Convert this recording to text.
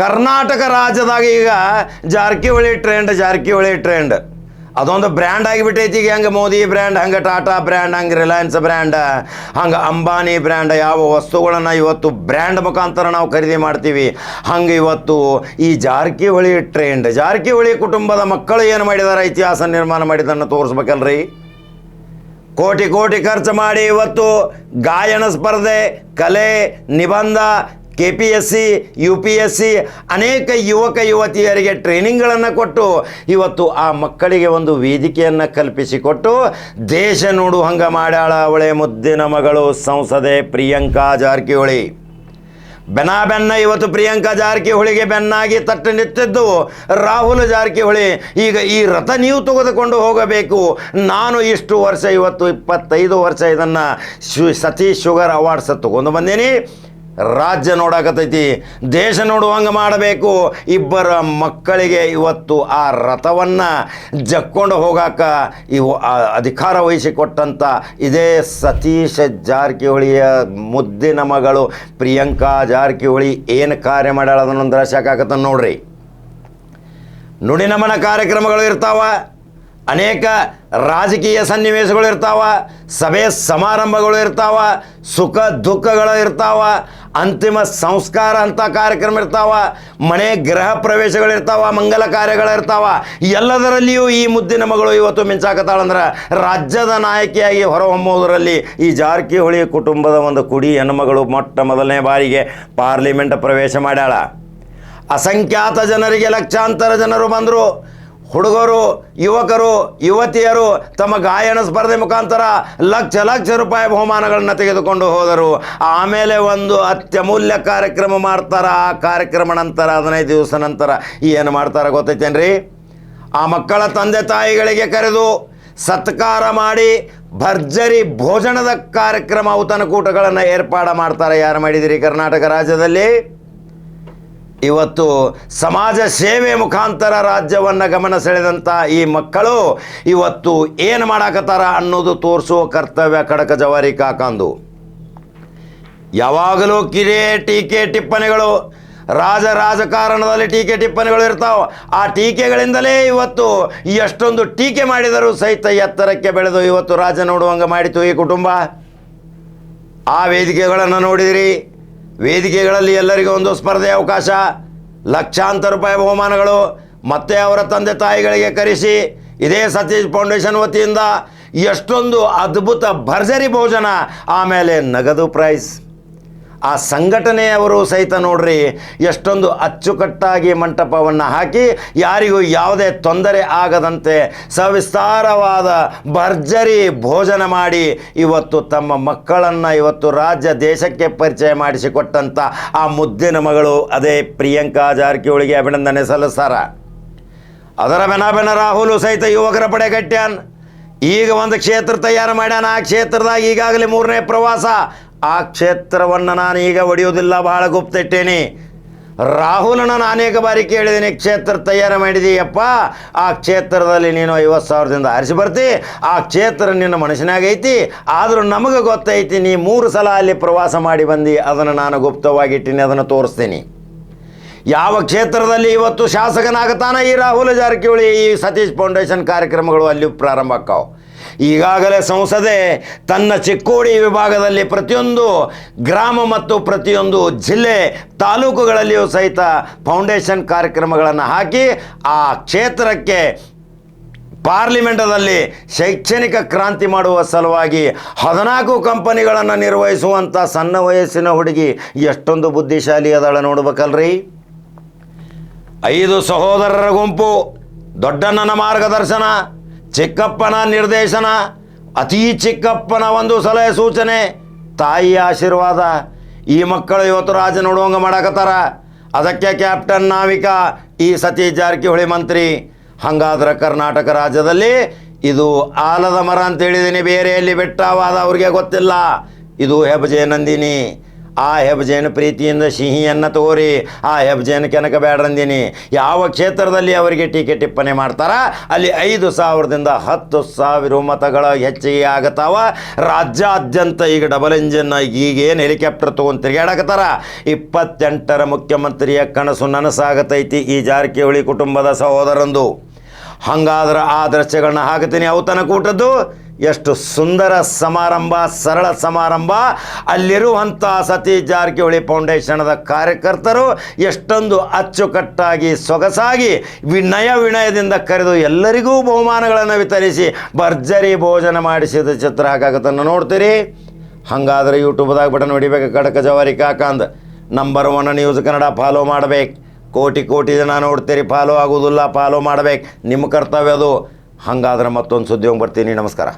ಕರ್ನಾಟಕ ರಾಜ್ಯದಾಗ ಈಗ Jarkiholi trend Jarkiholi trend ಅದೊಂದು ಬ್ರ್ಯಾಂಡ್ ಆಗಿಬಿಟ್ಟೈತಿ ಈಗ ಹಂಗೆ ಮೋದಿ ಬ್ರ್ಯಾಂಡ್ ಹಂಗೆ ಟಾಟಾ ಬ್ರ್ಯಾಂಡ್ ಹಂಗೆ ರಿಲಯನ್ಸ್ ಬ್ರ್ಯಾಂಡ್ ಹಂಗೆ ಅಂಬಾನಿ ಬ್ರ್ಯಾಂಡ್ ಯಾವ ವಸ್ತುಗಳನ್ನು ಇವತ್ತು ಬ್ರ್ಯಾಂಡ್ ಮುಖಾಂತರ ನಾವು ಖರೀದಿ ಮಾಡ್ತೀವಿ. ಹಂಗೆ ಇವತ್ತು ಈ ಜಾರಕಿಹೊಳಿ ಟ್ರೆಂಡ್ ಜಾರಕಿಹೊಳಿ ಕುಟುಂಬದ ಮಕ್ಕಳು ಏನು ಮಾಡಿದಾರೆ, ಇತಿಹಾಸ ನಿರ್ಮಾಣ ಮಾಡಿದ್ದನ್ನು ತೋರಿಸ್ಬೇಕಲ್ರಿ? ಕೋಟಿ ಕೋಟಿ ಖರ್ಚು ಮಾಡಿ ಇವತ್ತು ಗಾಯನ ಸ್ಪರ್ಧೆ, ಕಲೆ, ನಿಬಂಧ K P S C U P S C ಅನೇಕ ಯುವಕ ಯುವತಿಯರಿಗೆ ಟ್ರೈನಿಂಗ್ಗಳನ್ನು ಕೊಟ್ಟು ಇವತ್ತು ಆ ಮಕ್ಕಳಿಗೆ ಒಂದು ವೇದಿಕೆಯನ್ನು ಕಲ್ಪಿಸಿಕೊಟ್ಟು ದೇಶ ನೋಡು ಹಂಗ ಮಾಡ್ಯಾಳ ಅವಳೆ ಮುದ್ದಿನ ಮಗಳು ಸಂಸದೆ ಪ್ರಿಯಾಂಕಾ ಜಾರಕಿಹೊಳಿ. ಬೆನ್ನ ಬೆನ್ನ ಇವತ್ತು ಪ್ರಿಯಾಂಕಾ ಜಾರಕಿಹೊಳಿಗೆ ಬೆನ್ನಾಗಿ ತಟ್ಟು ನಿಂತಿದ್ದು ರಾಹುಲ್ ಜಾರಕಿಹೊಳಿ. ಈಗ ಈ ರಥ ನೀವು ತೆಗೆದುಕೊಂಡು ಹೋಗಬೇಕು. ನಾನು ಇಷ್ಟು ವರ್ಷ, ಇವತ್ತು ಇಪ್ಪತ್ತೈದು ವರ್ಷ ಇದನ್ನು ಶು ಸತೀಶ್ ಶುಗರ್ ಅವಾರ್ಡ್ಸ್ ತಗೊಂಡು ಬಂದೀನಿ. ರಾಜ್ಯ ನೋಡಾಕತೈತಿ ದೇಶ ನೋಡುವಂಗೆ ಮಾಡಬೇಕು. ಇಬ್ಬರ ಮಕ್ಕಳಿಗೆ ಇವತ್ತು ಆ ರಥವನ್ನು ಜಕ್ಕೊಂಡು ಹೋಗಾಕ ಇವು ಅಧಿಕಾರ ವಹಿಸಿಕೊಟ್ಟಂಥ ಇದೇ ಸತೀಶ ಜಾರಕಿಹೊಳಿಯ ಮುದ್ದಿನ ಮಗಳು ಪ್ರಿಯಾಂಕಾ ಜಾರಕಿಹೊಳಿ ಏನು ಕಾರ್ಯ ಮಾಡ್ಯಾಳ ಅದನ್ನೊಂದು ದರ್ಶಕ ನೋಡ್ರಿ. ನುಡಿನಮನ ಕಾರ್ಯಕ್ರಮಗಳು ಇರ್ತಾವ. ಅನೇಕ ರಾಜಕೀಯ ಸನ್ನಿವೇಶಗಳು ಇರ್ತಾವ, ಸಭೆ ಸಮಾರಂಭಗಳು ಇರ್ತಾವ, ಸುಖ ದುಃಖಗಳು ಇರ್ತಾವ, ಅಂತಿಮ ಸಂಸ್ಕಾರ ಅಂತ ಕಾರ್ಯಕ್ರಮ ಇರ್ತಾವ, ಮನೆ ಗೃಹ ಪ್ರವೇಶಗಳು ಇರ್ತಾವ, ಮಂಗಲ ಕಾರ್ಯಗಳು ಇರ್ತಾವ, ಎಲ್ಲದರಲ್ಲಿಯೂ ಈ ಮುದ್ದಿನ ಮಗಳು ಇವತ್ತು ಮಿಂಚಾಕತ್ತಾಳಂದ್ರೆ ರಾಜ್ಯದ ನಾಯಕಿಯಾಗಿ ಹೊರಹೊಮ್ಮುವುದರಲ್ಲಿ ಈ ಜಾರಕಿಹೊಳಿ ಕುಟುಂಬದ ಒಂದು ಕುಡಿ ಹೆಣ್ಣುಮಗಳು ಮೊಟ್ಟ ಮೊದಲನೇ ಬಾರಿಗೆ ಪಾರ್ಲಿಮೆಂಟ್ ಪ್ರವೇಶ ಮಾಡ್ಯಾಳ. ಅಸಂಖ್ಯಾತ ಜನರಿಗೆ ಲಕ್ಷಾಂತರ ಜನರು ಬಂದರು. ಹುಡುಗರು, ಯುವಕರು, ಯುವತಿಯರು ತಮ್ಮ ಗಾಯನ ಸ್ಪರ್ಧೆ ಮುಖಾಂತರ ಲಕ್ಷ ಲಕ್ಷ ರೂಪಾಯಿ ಬಹುಮಾನಗಳನ್ನು ತೆಗೆದುಕೊಂಡು ಹೋದರು. ಆಮೇಲೆ ಒಂದು ಅತ್ಯಮೂಲ್ಯ ಕಾರ್ಯಕ್ರಮ ಮಾಡ್ತಾರೆ. ಆ ಕಾರ್ಯಕ್ರಮ ನಂತರ, ಹದಿನೈದು ದಿವಸ ನಂತರ ಏನು ಮಾಡ್ತಾರೆ ಗೊತ್ತೈತೇನ್ರಿ? ಆ ಮಕ್ಕಳ ತಂದೆ ತಾಯಿಗಳಿಗೆ ಕರೆದು ಸತ್ಕಾರ ಮಾಡಿ ಭರ್ಜರಿ ಭೋಜನದ ಕಾರ್ಯಕ್ರಮ ಔತಣಕೂಟಗಳನ್ನು ಏರ್ಪಾಡು ಮಾಡ್ತಾರೆ. ಯಾರು ಮಾಡಿದಿರಿ ಕರ್ನಾಟಕ ರಾಜ್ಯದಲ್ಲಿ? ಇವತ್ತು ಸಮಾಜ ಸೇವೆ ಮುಖಾಂತರ ರಾಜ್ಯವನ್ನು ಗಮನ ಸೆಳೆದಂಥ ಈ ಮಕ್ಕಳು ಇವತ್ತು ಏನು ಮಾಡಾಕತ್ತಾರ ಅನ್ನೋದು ತೋರಿಸುವ ಕರ್ತವ್ಯ ಕಡಕ ಜವಾರಿ ಕಾಕಂದು. ಯಾವಾಗಲೂ ಕಿರೇ ಟೀಕೆ ಟಿಪ್ಪಣಿಗಳು, ರಾಜ ರಾಜಕಾರಣದಲ್ಲಿ ಟೀಕೆ ಟಿಪ್ಪಣಿಗಳು ಇರ್ತಾವೆ. ಆ ಟೀಕೆಗಳಿಂದಲೇ ಇವತ್ತು ಎಷ್ಟೊಂದು ಟೀಕೆ ಮಾಡಿದರೂ ಸಹಿತ ಎತ್ತರಕ್ಕೆ ಬೆಳೆದು ಇವತ್ತು ರಾಜ ನೋಡುವಂಗೆ ಮಾಡಿತು ಈ ಕುಟುಂಬ. ಆ ವೇದಿಕೆಗಳನ್ನು ನೋಡಿದಿರಿ. ವೇದಿಕೆಗಳಲ್ಲಿ ಎಲ್ಲರಿಗೂ ಒಂದು ಸ್ಪರ್ಧೆ ಅವಕಾಶ. ಲಕ್ಷಾಂತರ ರೂಪಾಯಿ ಬಹುಮಾನಗಳು ಮತ್ತೆ ಅವರ ತಂದೆ ತಾಯಿಗಳಿಗೆ ಕರೆಸಿ ಇದೇ ಸತೀಶ್ ಫೌಂಡೇಶನ್ ವತಿಯಿಂದ ಎಷ್ಟೊಂದು ಅದ್ಭುತ ಭರ್ಜರಿ ಭೋಜನ ಆಮೇಲೆ ನಗದು ಪ್ರೈಸ್. ಆ ಸಂಘಟನೆಯವರು ಸಹಿತ ನೋಡ್ರಿ ಎಷ್ಟೊಂದು ಅಚ್ಚುಕಟ್ಟಾಗಿ ಮಂಟಪವನ್ನು ಹಾಕಿ ಯಾರಿಗೂ ಯಾವುದೇ ತೊಂದರೆ ಆಗದಂತೆ ಸವಿಸ್ತಾರವಾದ ಭರ್ಜರಿ ಭೋಜನ ಮಾಡಿ ಇವತ್ತು ತಮ್ಮ ಮಕ್ಕಳನ್ನು ಇವತ್ತು ರಾಜ್ಯ ದೇಶಕ್ಕೆ ಪರಿಚಯ ಮಾಡಿಸಿಕೊಟ್ಟಂಥ ಆ ಮುದ್ದಿನ ಮಗಳು ಅದೇ ಪ್ರಿಯಾಂಕಾ ಜಾರಕಿಹೊಳಿಗೆ ಅಭಿನಂದನೆ ಸಲ್ಲಿಸ್ತಾರ. ಅದರ ಬೆನಾಬೆನ ಬೆನ ರಾಹುಲು ಸಹಿತ ಯುವಕರ ಪಡೆ ಕಟ್ಟ್ಯಾನ್ ಈಗ ಒಂದು ಕ್ಷೇತ್ರ ತಯಾರು ಮಾಡ್ಯಾನ. ಆ ಕ್ಷೇತ್ರದಾಗ ಈಗಾಗಲೇ ಮೂರನೇ ಪ್ರವಾಸ. ಆ ಕ್ಷೇತ್ರವನ್ನು ನಾನು ಈಗ ಒಡೆಯುವುದಿಲ್ಲ, ಬಹಳ ಗುಪ್ತ ಇಟ್ಟೇನೆ ರಾಹುಲನ ನಾನೇಕ ಬಾರಿ ಕೇಳಿದ್ದೀನಿ ಕ್ಷೇತ್ರ ತಯಾರು ಮಾಡಿದೀಯಪ್ಪ, ಆ ಕ್ಷೇತ್ರದಲ್ಲಿ ನೀನು ಐವತ್ತು ಸಾವಿರದಿಂದ ಆರಿಸಿ ಬರ್ತಿ, ಆ ಕ್ಷೇತ್ರ ನಿನ್ನ ಮನಸ್ಸಿನಾಗ ಐತಿ, ಆದರೂ ನಮಗೆ ಗೊತ್ತೈತಿ, ನೀ ಮೂರು ಸಲ ಅಲ್ಲಿ ಪ್ರವಾಸ ಮಾಡಿ ಬಂದು, ಅದನ್ನು ನಾನು ಗುಪ್ತವಾಗಿಟ್ಟಿನಿ, ಅದನ್ನು ತೋರಿಸ್ತೀನಿ. ಯಾವ ಕ್ಷೇತ್ರದಲ್ಲಿ ಇವತ್ತು ಶಾಸಕನಾಗತಾನ ಈ ರಾಹುಲ್ ಜಾರಕಿಹೊಳಿ, ಈ ಸತೀಶ್ ಫೌಂಡೇಶನ್ ಕಾರ್ಯಕ್ರಮಗಳು ಅಲ್ಲಿ ಪ್ರಾರಂಭ ಆಕ್ಕಾವು ಈಗಾಗಲೇ ಸಂಸದೆ, ತನ್ನ ಚಿಕ್ಕೋಡಿ ವಿಭಾಗದಲ್ಲಿ ಪ್ರತಿಯೊಂದು ಗ್ರಾಮ ಮತ್ತು ಪ್ರತಿಯೊಂದು ಜಿಲ್ಲೆ ತಾಲೂಕುಗಳಲ್ಲಿಯೂ ಸಹಿತ ಫೌಂಡೇಶನ್ ಕಾರ್ಯಕ್ರಮಗಳನ್ನು ಹಾಕಿ, ಆ ಕ್ಷೇತ್ರಕ್ಕೆ ಪಾರ್ಲಿಮೆಂಟದಲ್ಲಿ ಶೈಕ್ಷಣಿಕ ಕ್ರಾಂತಿ ಮಾಡುವ ಸಲುವಾಗಿ ಹದಿನಾಲ್ಕು ಕಂಪನಿಗಳನ್ನು ನಿರ್ವಹಿಸುವಂಥ ಸಣ್ಣ ವಯಸ್ಸಿನ ಹುಡುಗಿ ಎಷ್ಟೊಂದು ಬುದ್ಧಿಶಾಲಿ ಅದಾಳ ನೋಡ್ಬೇಕಲ್ರಿ. ಐದು ಸಹೋದರರ ಗುಂಪು, ದೊಡ್ಡಣ್ಣನ ಮಾರ್ಗದರ್ಶನ. ಚಿಕ್ಕಪ್ಪನ ನಿರ್ದೇಶನ, ಅತೀ ಚಿಕ್ಕಪ್ಪನ ಒಂದು ಸಲಹೆ ಸೂಚನೆ, ತಾಯಿಯ ಆಶೀರ್ವಾದ. ಈ ಮಕ್ಕಳು ಇವತ್ತು ರಾಜ ನೋಡುವಂಗ ಮಾಡಾಕತ್ತಾರ. ಅದಕ್ಕೆ ಕ್ಯಾಪ್ಟನ್ ನಾವಿಕ, ಈ ಸತೀಶ್ ಜಾರಕಿಹೊಳಿ ಮಂತ್ರಿ. ಹಂಗಾದ್ರೆ ಕರ್ನಾಟಕ ರಾಜ್ಯದಲ್ಲಿ ಇದು ಆಲದ ಮರ ಅಂತ ಹೇಳಿದ್ದೀನಿ ಬೇರೆ ಎಲ್ಲಿ ಬೆಟ್ಟವಾದ ಅವ್ರಿಗೆ ಗೊತ್ತಿಲ್ಲ. ಇದು ಹೆಬಜೆ ನಂದಿನಿ. ಆ ಹೆಬ್ಜೇನ ಪ್ರೀತಿಯಿಂದ ಸಿಹಿಯನ್ನು ತೋರಿ, ಆ ಹೆಬ್ಜೇನ ಕೆನಕ ಬೇಡ್ರಂದಿನಿ ಯಾವ ಕ್ಷೇತ್ರದಲ್ಲಿ ಅವರಿಗೆ ಟೀಕೆ ಟಿಪ್ಪಣಿ ಮಾಡ್ತಾರ? ಅಲ್ಲಿ ಐದು ಸಾವಿರದಿಂದ ಹತ್ತು ಸಾವಿರ ಮತಗಳ ಹೆಚ್ಚಿಗೆ ಆಗತ್ತಾವ ರಾಜ್ಯಾದ್ಯಂತ ಈಗ ಡಬಲ್ ಇಂಜಿನ್ ಈಗೇನು ಹೆಲಿಕಾಪ್ಟರ್ ತೊಗೊಂಡು ತಿರುಗಾಡಕತ್ತಾರ ಇಪ್ಪತ್ತೆಂಟರ ಮುಖ್ಯಮಂತ್ರಿಯ ಕನಸು ನನಸಾಗತೈತಿ ಈ ಜಾರಕಿಹೊಳಿ ಕುಟುಂಬದ ಸಹೋದರಂದು. ಹಂಗಾದ್ರೆ ಆ ದೃಶ್ಯಗಳನ್ನ ಹಾಕ್ತೀನಿ ಔತನ ಕೂಟದ್ದು ಎಷ್ಟು ಸುಂದರ ಸಮಾರಂಭ, ಸರಳ ಸಮಾರಂಭ. ಅಲ್ಲಿರುವಂಥ ಸತೀ ಜಾರಕಿಹೊಳಿ ಫೌಂಡೇಶನದ ಕಾರ್ಯಕರ್ತರು ಎಷ್ಟೊಂದು ಅಚ್ಚುಕಟ್ಟಾಗಿ, ಸೊಗಸಾಗಿ, ವಿನಯ ವಿನಯದಿಂದ ಕರೆದು ಎಲ್ಲರಿಗೂ ಬಹುಮಾನಗಳನ್ನು ವಿತರಿಸಿ ಭರ್ಜರಿ ಭೋಜನ ಮಾಡಿಸಿದ ಚಿತ್ರ ಹಾಕಾಗತ್ತನ್ನು ನೋಡ್ತೀರಿ. ಹಾಗಾದ್ರೆ ಯೂಟ್ಯೂಬ್ದಾಗ ಬಟನ್ ಹೊಡಿಬೇಕು, ಕಡಕ ಜವಾರಿ ಕಾಕಂದ್. Number one news Kannada follow ಮಾಡಬೇಕು. ಕೋಟಿ ಕೋಟಿ ಜನ ನೋಡ್ತೀರಿ ಫಾಲೋ ಆಗೋದಿಲ್ಲ ಫಾಲೋ ಮಾಡ್ಬೇಕು. ನಿಮ್ಮ ಕರ್ತವ್ಯ ಅದು. ಹಾಗಾದ್ರೆ ಮತ್ತೊಂದು ಸುದ್ದಿ ಹೋಗಿ ಬರ್ತೀನಿ. ನಮಸ್ಕಾರ.